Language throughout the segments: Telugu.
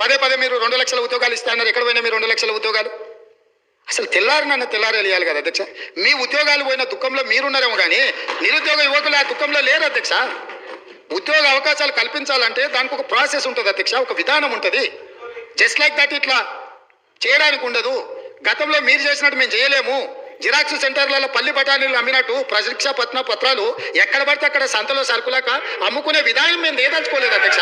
పదే పదే మీరు రెండు లక్షల ఉద్యోగాలు ఇస్తాన్నారు ఎక్కడ పోయినా మీరు రెండు లక్షల ఉద్యోగాలు? అసలు తెల్లారి నన్ను తెల్లారి కదా అధ్యక్ష. మీ ఉద్యోగాలు పోయిన దుఃఖంలో మీరున్నారేమో కానీ నిరుద్యోగ యువకులు ఆ దుఃఖంలో లేరు అధ్యక్ష. ఉద్యోగ అవకాశాలు కల్పించాలంటే దానికి ఒక ప్రాసెస్ ఉంటుంది అధ్యక్ష ఒక విధానం ఉంటుంది. జస్ట్ లైక్ దట్ ఇట్లా చేయడానికి ఉండదు. గతంలో మీరు చేసినట్టు మేము చేయలేము. జిరాక్స్ సెంటర్లలో పల్లి బఠానీలు అమ్మినట్టు ప్రశిక్ష పత్న పత్రాలు ఎక్కడ పడితే అక్కడ సంతలో సరుకులాక అమ్ముకునే విధానం మేము ఏదలుచుకోలేదు అధ్యక్ష.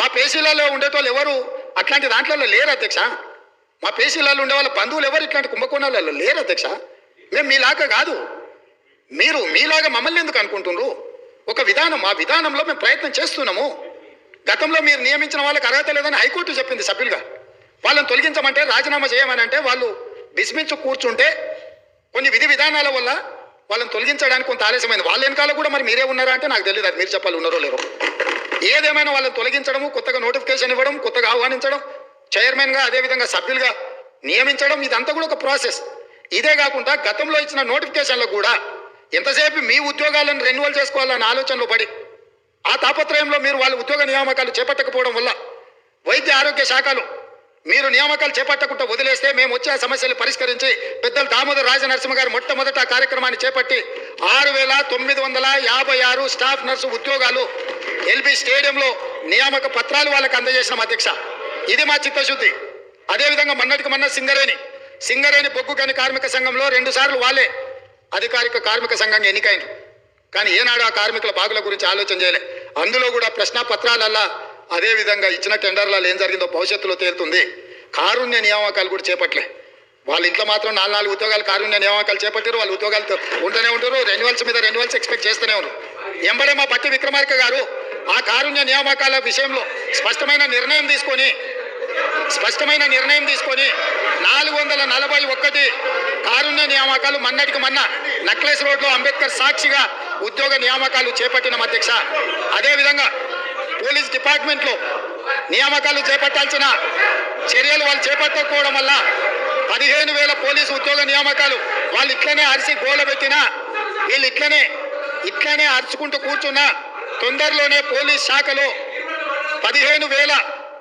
మా పేషీలలో ఉండేటోళ్ళు ఎవరు? అట్లాంటి దాంట్లో లేరు అధ్యక్ష. మా పేసీలలో ఉండే వాళ్ళ బంధువులు ఎవరు? ఇట్లాంటి కుంభకోణాలలో లేరు అధ్యక్ష. మేము మీలాగా కాదు. మీరు మీలాగా మమ్మల్ని ఎందుకు అనుకుంటున్నారు ఒక విధానం ఆ విధానంలో మేము ప్రయత్నం చేస్తున్నాము. గతంలో మీరు నియమించిన వాళ్ళకి అర్హత లేదని హైకోర్టు చెప్పింది సభ్యులుగా. వాళ్ళని తొలగించమంటే రాజీనామా చేయమని అంటే వాళ్ళు విస్మించు కూర్చుంటే కొన్ని విధి విధానాల వల్ల వాళ్ళని తొలగించడానికి కొంత ఆలస్యమైంది. వాళ్ళ వెనకాల కూడా మరి మీరే ఉన్నారా అంటే నాకు తెలియదు. అది మీరు చెప్పాలి ఉన్నారో లేరో. ఏదేమైనా వాళ్ళని తొలగించడము కొత్తగా నోటిఫికేషన్ ఇవ్వడం కొత్తగా ఆహ్వానించడం చైర్మన్గా అదేవిధంగా సభ్యులుగా నియమించడం ఇదంతా కూడా ఒక ప్రాసెస్ ఇదే కాకుండా గతంలో ఇచ్చిన నోటిఫికేషన్లో కూడా ఎంతసేపు మీ ఉద్యోగాలను రెన్యువల్ చేసుకోవాలన్న ఆలోచనలో పడి ఆ తాపత్రయంలో మీరు వాళ్ళ ఉద్యోగ నియామకాలు చేపట్టకపోవడం వల్ల వైద్య ఆరోగ్య శాఖలు మీరు నియామకాలు చేపట్టకుండా వదిలేస్తే మేము వచ్చే సమస్యలు పరిష్కరించి పెద్దలు దామోదర్ రాజనరసింహ గారు మొట్టమొదట కార్యక్రమాన్ని చేపట్టి ఆరు వేల తొమ్మిది వందల యాభై ఆరు స్టాఫ్ నర్సు ఉద్యోగాలు ఎల్బీ స్టేడియంలో నియామక పత్రాలు వాళ్ళకి అందజేసినాం అధ్యక్ష. ఇది మా చిత్తశుద్ధి. అదేవిధంగా మొన్నటికి మొన్న సింగరేణి. సింగరేణి బొగ్గు కాని కార్మిక సంఘంలో రెండు సార్లు వాళ్ళే అధికారిక కార్మిక సంఘంగా ఎన్నికైంది కానీ ఏనాడు ఆ కార్మికుల బాగుల గురించి ఆలోచన చేయలే. అందులో కూడా ప్రశ్న పత్రాలల్లా అదే విధంగా ఇచ్చిన టెండర్లలో ఏం జరిగిందో భవిష్యత్తులో తేలుతుంది. కారుణ్య నియామకాలు కూడా చేపట్లే వాళ్ళ ఇంట్లో మాత్రం నాలుగు నాలుగు ఉద్యోగాలు కారుణ్య నియామకాలు చేపట్టారు. వాళ్ళు ఉద్యోగాలు ఉంటూనే ఉంటారు రెన్యువల్స్ మీద రెన్యువల్స్ ఎక్స్పెక్ట్ చేస్తూనే ఉన్నారు. ఎంబడే మా పట్టి విక్రమార్క గారు ఆ కారుణ్య నియామకాల విషయంలో స్పష్టమైన నిర్ణయం తీసుకొని స్పష్టమైన నిర్ణయం తీసుకొని నాలుగు వందల నలభై ఒక్కటి కారుణ్య నియామకాలు మన్నటికి మన్న నక్లెస్ రోడ్లో అంబేద్కర్ సాక్షిగా ఉద్యోగ నియామకాలు చేపట్టిన అధ్యక్ష. అదేవిధంగా పోలీస్ డిపార్ట్మెంట్లో నియామకాలు చేపట్టాల్సిన చర్యలు వాళ్ళు చేపట్టకపోవడం వల్ల పదిహేను వేల పోలీసు ఉద్యోగ నియామకాలు వాళ్ళు ఇట్లనే అరిసి గోల పెట్టినా వీళ్ళు ఇట్లనే ఇట్లనే అరుచుకుంటూ కూర్చున్నా తొందరలోనే పోలీస్ శాఖలో పదిహేను వేల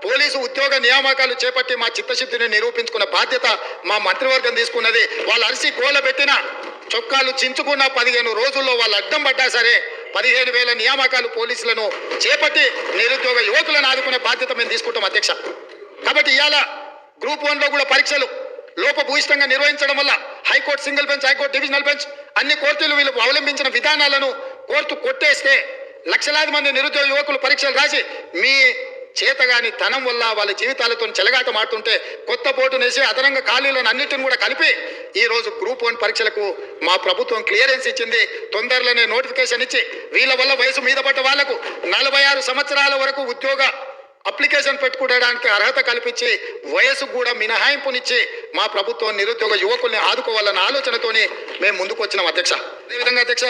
పోలీసు ఉద్యోగ నియామకాలు చేపట్టి మా చిత్తశుద్ధిని నిరూపించుకున్న బాధ్యత మా మంత్రివర్గం తీసుకున్నది. వాళ్ళు అరిసి గోల పెట్టిన చొక్కాలు చించుకున్న పదిహేను రోజుల్లో వాళ్ళు అడ్డం పడ్డా సరే పదిహేను వేల నియామకాలు పోలీసులను చేపట్టి నిరుద్యోగ యువకులను ఆదుకునే బాధ్యత మేము తీసుకుంటాం అధ్యక్ష. కాబట్టి ఇవాళ గ్రూప్ వన్లో కూడా పరీక్షలు లోపభూయిష్టంగా నిర్వహించడం వల్ల high court single bench high court divisional bench అన్ని కోర్టులు వీళ్ళు అవలంబించిన విధానాలను కోర్టు కొట్టేస్తే లక్షలాది మంది నిరుద్యోగ యువకులు పరీక్షలు రాసి మీ చేతగాని ధనం వల్ల వాళ్ళ జీవితాలతో చెలగాట మాడుతుంటే కొత్త పోటు నేసి అదనంగా ఖాళీలను అన్నిటిని కూడా కలిపి ఈ రోజు గ్రూప్ వన్ పరీక్షలకు మా ప్రభుత్వం క్లియరెన్స్ ఇచ్చింది. తొందరలోనే నోటిఫికేషన్ ఇచ్చి వీళ్ళ వల్ల వయసు మీద పడ్డ వాళ్ళకు నలభై ఆరు సంవత్సరాల వరకు ఉద్యోగ అప్లికేషన్ పెట్టుకోవడానికి అర్హత కల్పించి వయసు కూడా మినహాయింపునిచ్చి మా ప్రభుత్వం నిరుద్యోగ యువకుల్ని ఆదుకోవాలన్న ఆలోచనతోనే మేము ముందుకు వచ్చినాం అధ్యక్ష. అదేవిధంగా అధ్యక్ష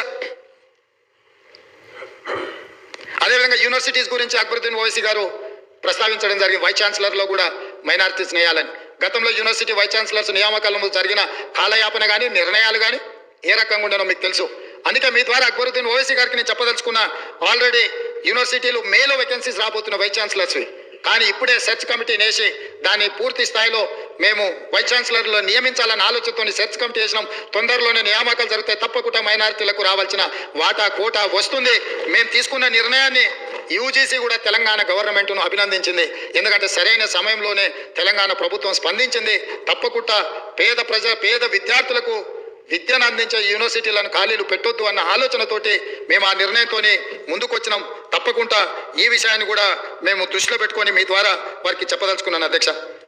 అదేవిధంగా యూనివర్సిటీస్ గురించి అక్బరుద్దీన్ ఓవైసీ గారు ప్రస్తావించడం జరిగింది. వైస్ ఛాన్సలర్లో కూడా మైనారిటీస్ నేయాలని గతంలో యూనివర్సిటీ వైస్ ఛాన్సలర్స్ నియామకాలంలో జరిగిన కాలయాపన కానీ నిర్ణయాలు కానీ ఏ రకంగా ఉండనో మీకు తెలుసు. అందుకే మీ ద్వారా అక్బరుద్దీన్ ఓవైసీ గారికి నేను చెప్పదలుచుకున్న ఆల్రెడీ యూనివర్సిటీలు మేలో వేకెన్సీస్ రాబోతున్న వైస్ ఛాన్సలర్స్వి కానీ ఇప్పుడే సెర్చ్ కమిటీ నేసి దాన్ని పూర్తి స్థాయిలో మేము వైస్ ఛాన్సలర్లో నియమించాలన్న ఆలోచనతో సెర్చ్ కమిటీ వేసినాం. తొందరలోనే నియామకాలు జరిగితే తప్పకుండా మైనారిటీలకు రావాల్సిన వాటా కోటా వస్తుంది. మేము తీసుకున్న నిర్ణయాన్ని యూజీసీ కూడా తెలంగాణ గవర్నమెంట్ను అభినందించింది. ఎందుకంటే సరైన సమయంలోనే తెలంగాణ ప్రభుత్వం స్పందించింది. తప్పకుండా పేద ప్రజ పేద విద్యార్థులకు విద్యను అందించే యూనివర్సిటీలను ఖాళీలు పెట్టొద్దు అన్న ఆలోచనతోటి మేము ఆ నిర్ణయంతో ముందుకొచ్చినాం. తప్పకుండా ఈ విషయాన్ని కూడా మేము దృష్టిలో పెట్టుకొని మీ ద్వారా వారికి చెప్పదలుచుకున్నాను అధ్యక్ష.